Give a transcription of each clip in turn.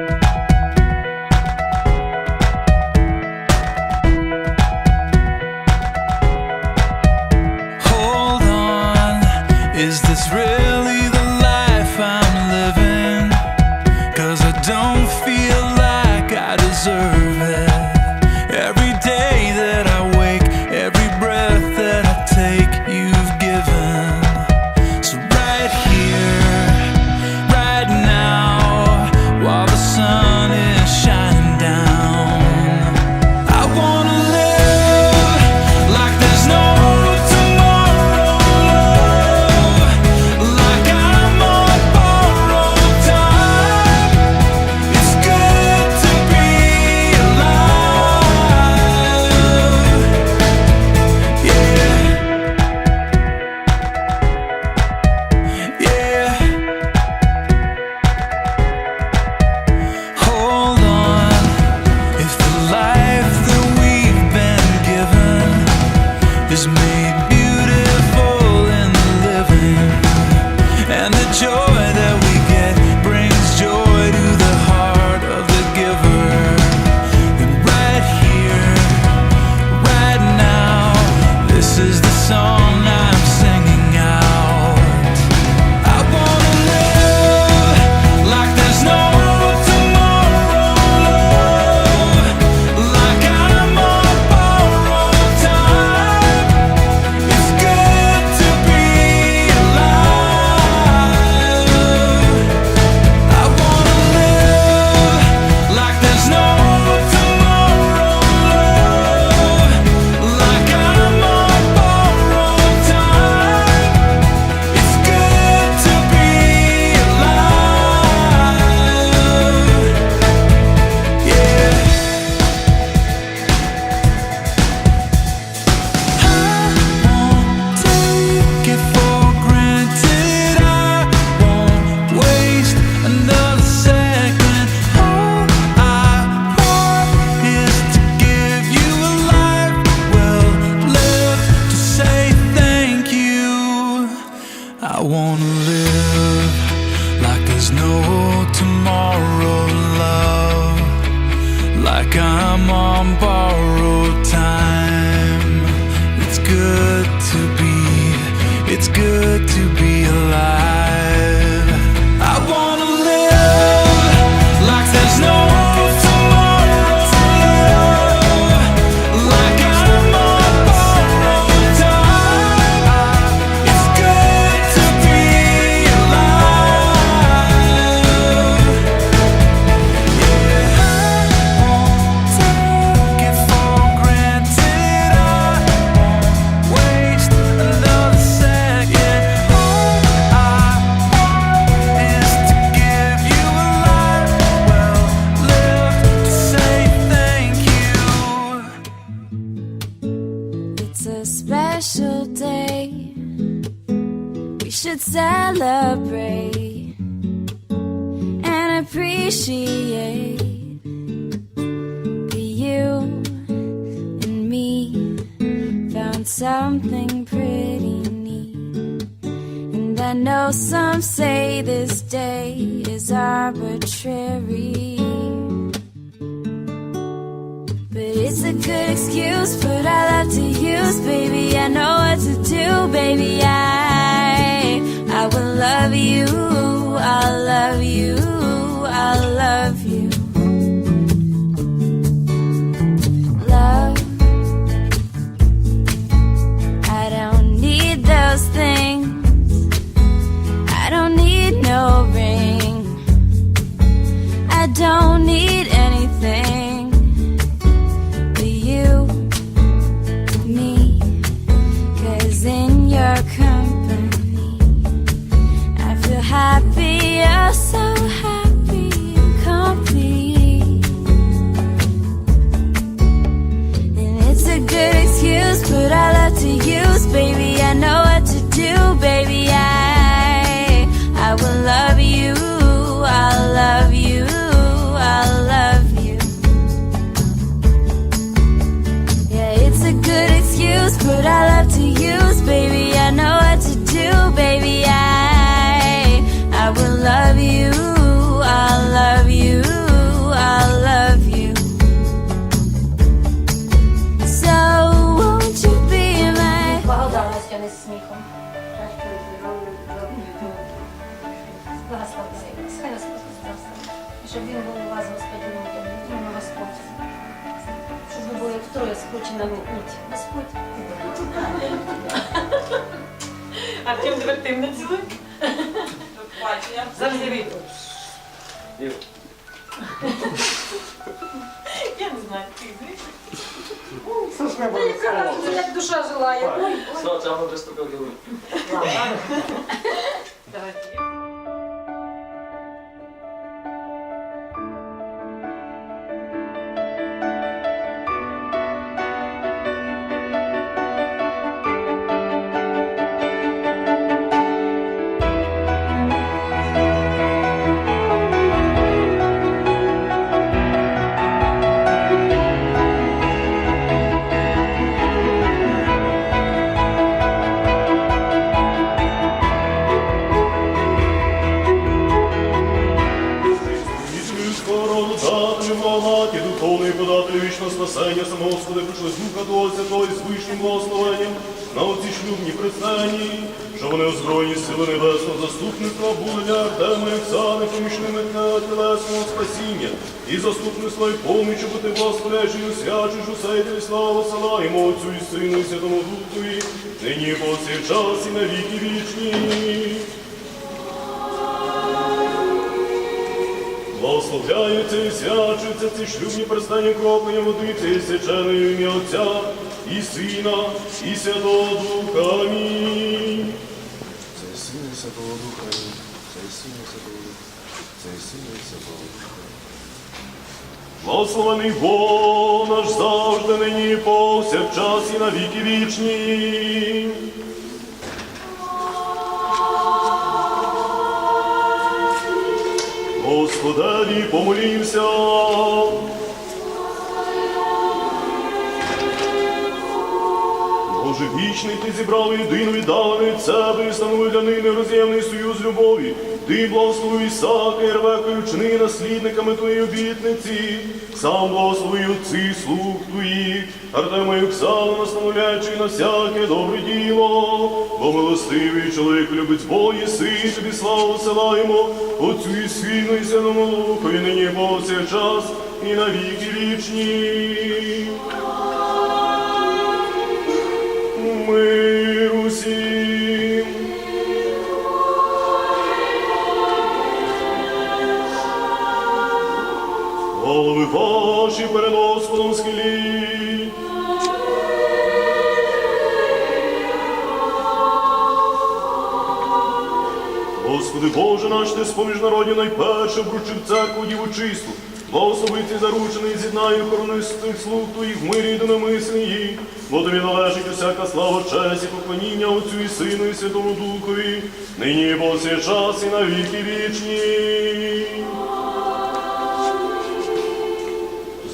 you It's good to be should celebrate and appreciate that you and me found something pretty neat. And I know some say this day is arbitrary. But it's a good excuse, but I love to use, baby. I know what to do, baby. I I will love you. Троє схочі на. Господь. Артем, тепер ти мене цілуй. Я вийду. Я не знаю, ти знаєш? Як душа желає. Ой, ой. Все, це ми приступили. Давай. Вічно спасення, само Господи, Духа Твого Святого і з вишнім благословенням на оці шлюбні присені, що вони озброєні сили небесного заступництва були для Артема і Оксани, помічними для тілесного спасіння, і заступництва і помічі бути благословляючи і свячиш усе і тобі славу посилаємо Отцю і Сину і Святому Духові, нині по цей час і на віки вічні. Благословляються і свячуються ці шлюбні перстані кроплення води, цієї свяченої ім'я Отця і Сина, і Святого Духа. Амінь. Це і і Святого Духа, Амінь. це і і Святого Духа, це і і Святого Духа. Благословений Бог наш завжди нині повсякчас і на віки вічні. Господеві помолімся. Боже вічний, ти зібрав єдину віддалену від себе і для них нероз'ємний союз любові. Ти благослови Ісаака і Ревека, і наслідниками твоєї обітниці. Сам благослови отці слуг твоїх, Артема і Оксану, настановляючи на всяке добре діло. Бо милостивий чоловік любить Бог і син, тобі славу силаємо, Отцю і Сину, і Святому Духу, і нині повсякчас, і на віки вічні. Мир усім. Голови ваші перед Господом схиліть. Господи Боже наш, ти з-поміж народів найперше вручив церкву діву чисту. Благослови заручений, з'єднаю охорони з тих слуг твоїх в мирі і ненамисній. Бо тобі належить усяка слава, честь і поклоніння Отцю і Сину і Святому Духові, нині і повсякчас і на віки вічні.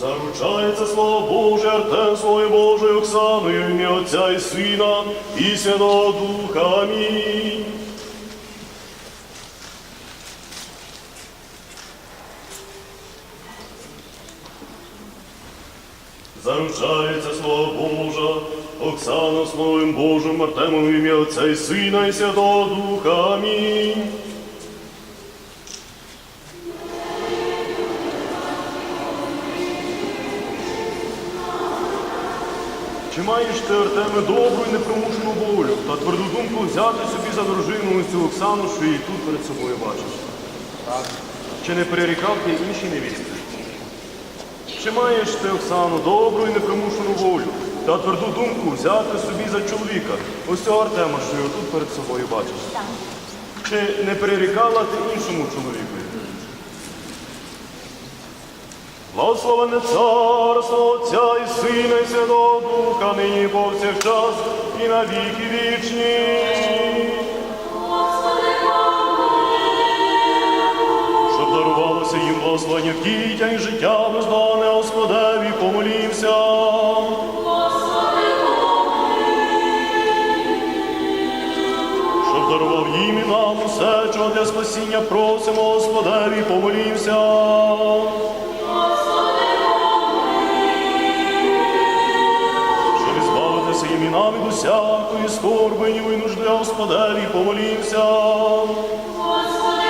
Заручається слава Божа, Артем своє Божою Оксаною, ім'я Отця і Сина, і Святого Духа. Амінь. Заручається слава Божа, Оксана Словом Божим, Артемом ім'я Отця і Сина, і Святого Духа. Амінь. Чи маєш ти, Артеме, добру і непримушену волю та тверду думку взяти собі за дружину цю Оксану, що її тут перед собою бачиш? Так. Чи не перерікав ти інші невісти? Чи маєш ти, Оксану, добру і непримушену волю та тверду думку взяти собі за чоловіка, ось цього Артема, що його тут перед собою бачиш? Чи не перерікала ти іншому чоловікові? Благословене царство Отця і Сина і Святого Духа, нині повсякчас і на віки вічні. Щоб дарувалося їм благословення в дітях і життя бездане, Господеві, помолімся. Щоб дарував їм і нам усе, чого для спасіння просимо, Господеві, їм і нам від усякої скорби, і нужди, Господеві, помолімся. Заступи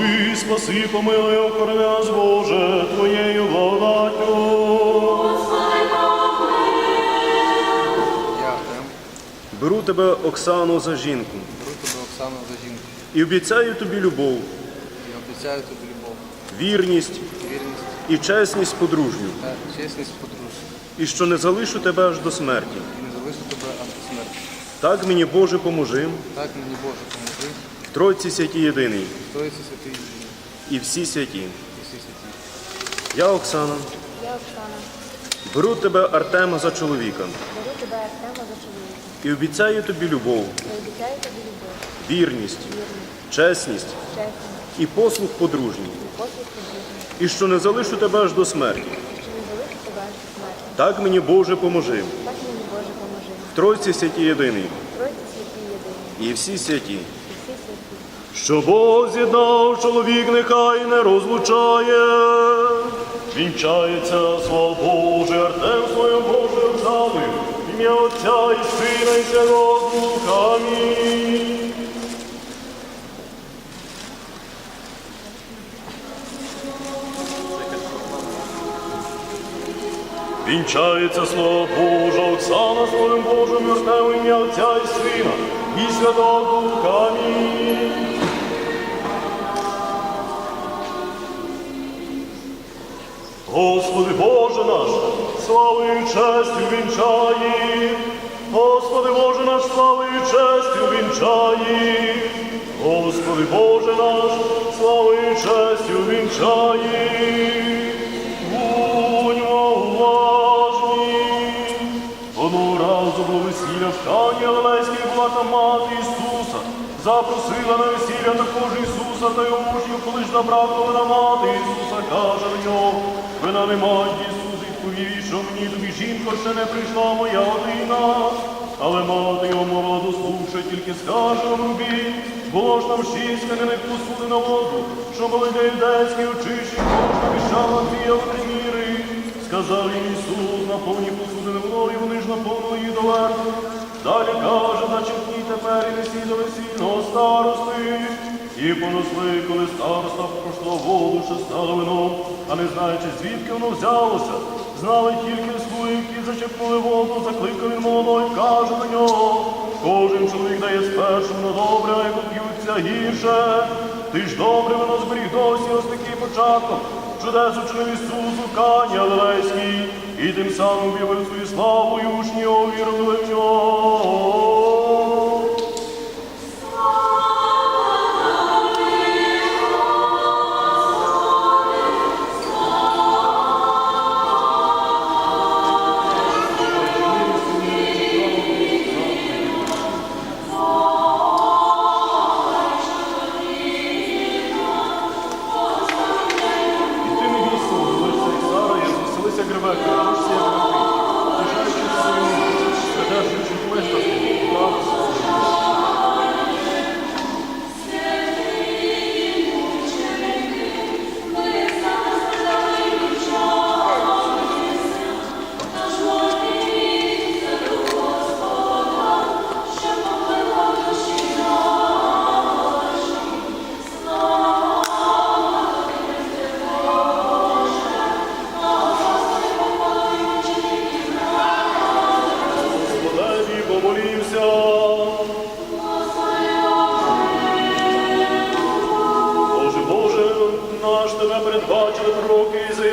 Заступи, спаси, помилуй, охорони нас, Боже, Твоєю благодаттю. Беру тебе, Оксано, за жінку. Беру тебе Оксану за жінку. І обіцяю тобі любов, і обіцяю тобі любов, вірність. Вірність. І чесність подружню, та чесність подружжя, і що не залишу тебе аж до смерті. і не залишу тебе аж до смерті. Так мені Боже поможи, Так мені Боже поможи, Тройці святій єдиний Тройці святий Єдиний і всі святі. і всі святі. Я, Оксана, Я Оксана. беру тебе, Артема, за чоловіка Беру тебе Артема за чоловіка. і обіцяю тобі любов, Я обіцяю тобі любов, вірність, вірність, чесність чесність і послуг подружній, і послуг подружній, і що не залишу тебе аж до смерті. що не залишу тебе аж до смерті. Так мені Боже поможи, Так мені Боже поможи. в Тройці святій єдиний Тройці святі єдині і всі святі. Що Бог з'єднав, чоловік нехай не розлучає. Вінчається, слава Боже, Артем своєю Божою Оксаною, ім'я Отця і Сина і Святого Духа. Амінь. Вінчається слава Божа, Оксана своїм Божим в ім'я Отця і Сина і Святого Духа. Амінь. Господи Боже наш, славою честю вінчаї, Господи Боже наш, славою честю вінчаї, Господи Боже наш, славою честю вінчаї, будьмо уважні. Одного разу було весілля в Кані Галилейській була там мати Ісуса. Запросила на весілля також Ісуса та й учнів, коли ж набрав вона мати Ісуса, каже до нього, вина нема, Ісус відповів, що мені тобі жінка ще не прийшла моя година. Але мати його мовила дослухай, тільки скаже вам робіть, було ж нам шість кам'яних посуди на воду, що були для юдейські очищені, кожна мішала дві міри. Сказав їм Ісус, наповні посудини водою, вони ж наповнили її доверху. Далі каже, начерпніть тепер і несіть до весільного старости. І понесли, коли староста пройшло воду, що стало вином, а не знаючи, звідки воно взялося. Знали тільки слуги, які зачерпнули воду, закликав він молодой, каже до нього. Кожен чоловік дає спершу на добре, а як оп'ються гірше. Ти ж добре воно зберіг досі ось такий початок. Чудес учинив Ісус у Кані Галилейській, і тим самим виявив свою славу, і учні його в нього.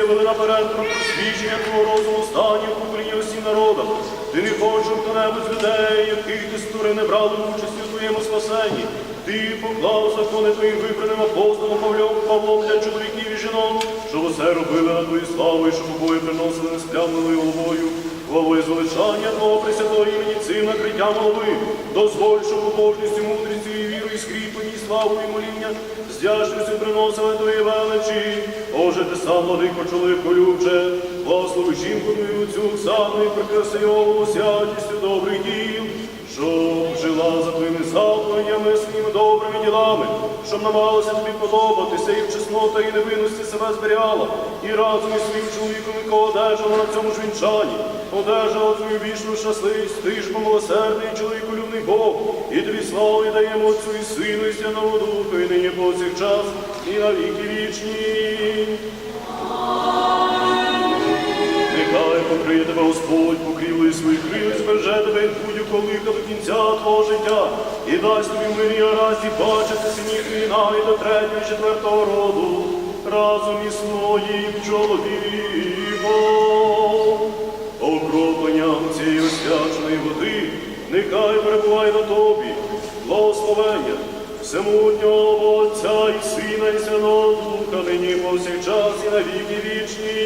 Пророки наперед про просвідчення Твого розуму стані в поколінні усім народам. Ти не хочеш, хто-небудь людей, яких ти створив, не брали участі в твоєму спасенні. Ти поклав закони твоїм вибраним апостолом Павлом, Павлом для чоловіків і жінок, щоб усе робили на твою славу, і щоб обоє приносили несплямленою головою. Главою звеличання Твого Пресвятого імені цим накриттям голови, дозволь, щоб побожністю, мудрістю і вірою, скріплені, славу і моління, з дячністю приносили Твої величі. Боже, ти сам, владико, чоловіко любче, благослови жінку твою цю Оксану і прикраси його святістю добрих діл, щоб жила за твоїми заповідями, своїми добрими ділами, щоб намагалася тобі подобатися, і в чеснота і невинності себе зберігала, і разом із своїм чоловіком, якого одержала на цьому ж вінчанні, одержала твою вічну щасливість, ти ж помилосердний чоловіку любний Бог, і тобі славу і даємо Отцю і Сину, і Святому Духу, і нині повсякчас, і на віки вічні. Нехай покриє тебе Господь, покрівлею своїх крил, збереже тебе від будь-якого лиха до кінця твого життя, і дасть тобі в мирі і разі бачити синів твій навіть до третього і четвертого роду, разом із своїм чоловіком. Всемутнього Отця і Сина, і Святого Духа, нині повсякчас і на віки вічні.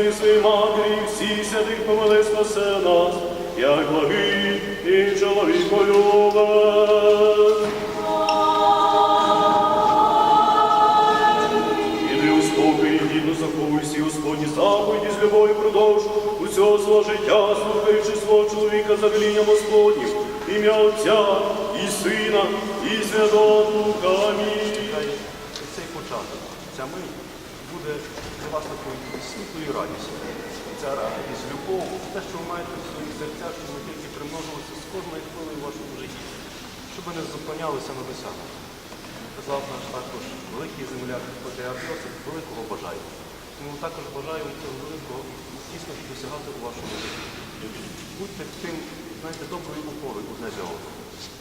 Причисної своєї матері, всіх святих помили спасе нас, як благий і чоловіколюбець. Іди у спокій, гідно заховуй Господні заповіді з любов'ю продовж усього свого життя, слухаючи свого чоловіка за велінням Господнім, ім'я Отця і Сина, і Святого Духа. Амінь. Хай цей початок, ця мить буде вас такою світлою радістю. Ця радість, любов, те, що ви маєте в своїх серцях, щоб ви тільки примножилися з кожної хвилини в вашому житті, щоб не зупинялися на досягненні. Казав наш також великий земляк Патріарх Йосип, великого бажаю. Тому також бажаю цього великого дійсно досягати у вашому житті. Будьте тим, знаєте, доброю опорою одне для одного,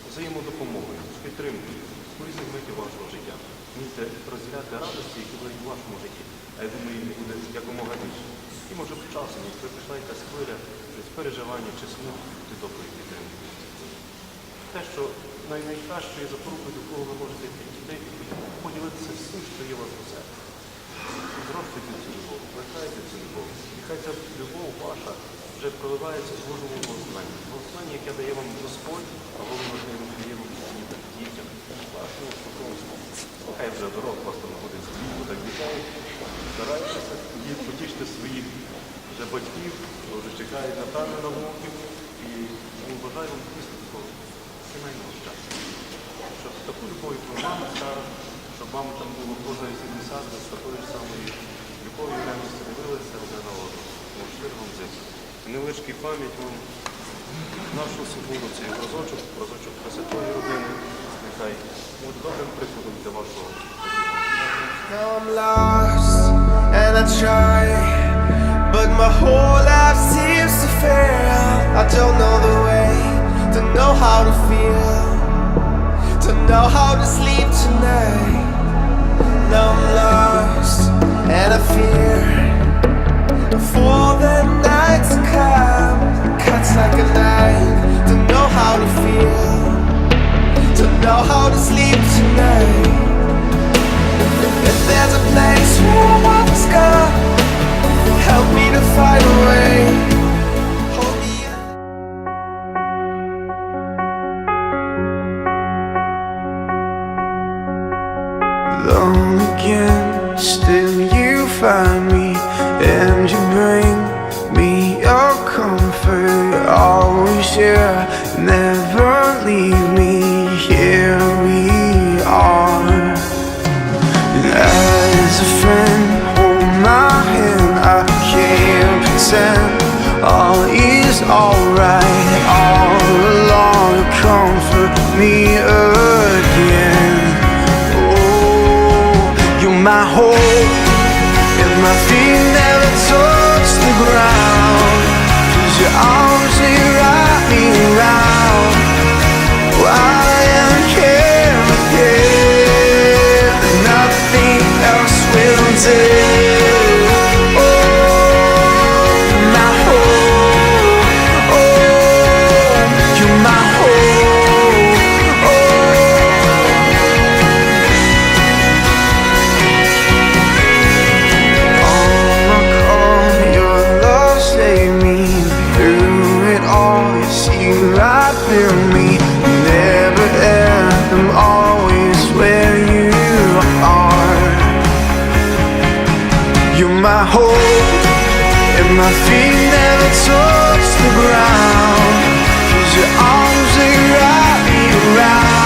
взаємодопомогою, підтримкою у різних миті вашого життя. Вмійте розділяти радості, які будуть у вашому житті. А я думаю, їх буде якомога більше. І може б часом, як ви прийшла якась хвиля, щось переживання чи смутку, ти доброї підтримки. Те, що най- найкращою запорукою, до кого ви можете підійти, поділитися всім, що є у вас у себе. Зрощуйте цю любов, плекайте цю любов. І хай ця любов ваша вже проливається в Божому благословенні. Благословення, яке дає вам Господь, а головне дає вам дітям, вашому потомству. Хай вже доросла знаходить світу, так дітей. Старайтеся, діти, потіште своїх вже батьків, що вже чекають напевно на внуків. І ну, бажаю вам дійсно такого сімейного щастя. Щоб з такою любов'ю про мами стара, щоб вам там було кожна 80 з такою ж самою любов'ю і ревністю дивилися одне на одного. Щиро вам дякую. Невеличкий пам'ять вам нашу суботу, цей разочок, разочок Пресвятої родини. Tutaj. Łódkowym prysługiem do morzu. Now I'm lost and I try But my whole life seems to fail. I don't know the way to know how to feel To know how to sleep tonight. Now I'm lost and I fear for the night's come. Cuts like a knife to know how to feel know how to sleep tonight. If there's a place where I want to help me to find a way. Alone again, still you find me and you bring me comfort. Always here, say. My hope, and my feet never touch the ground. 'Cause your arms they wrap me around.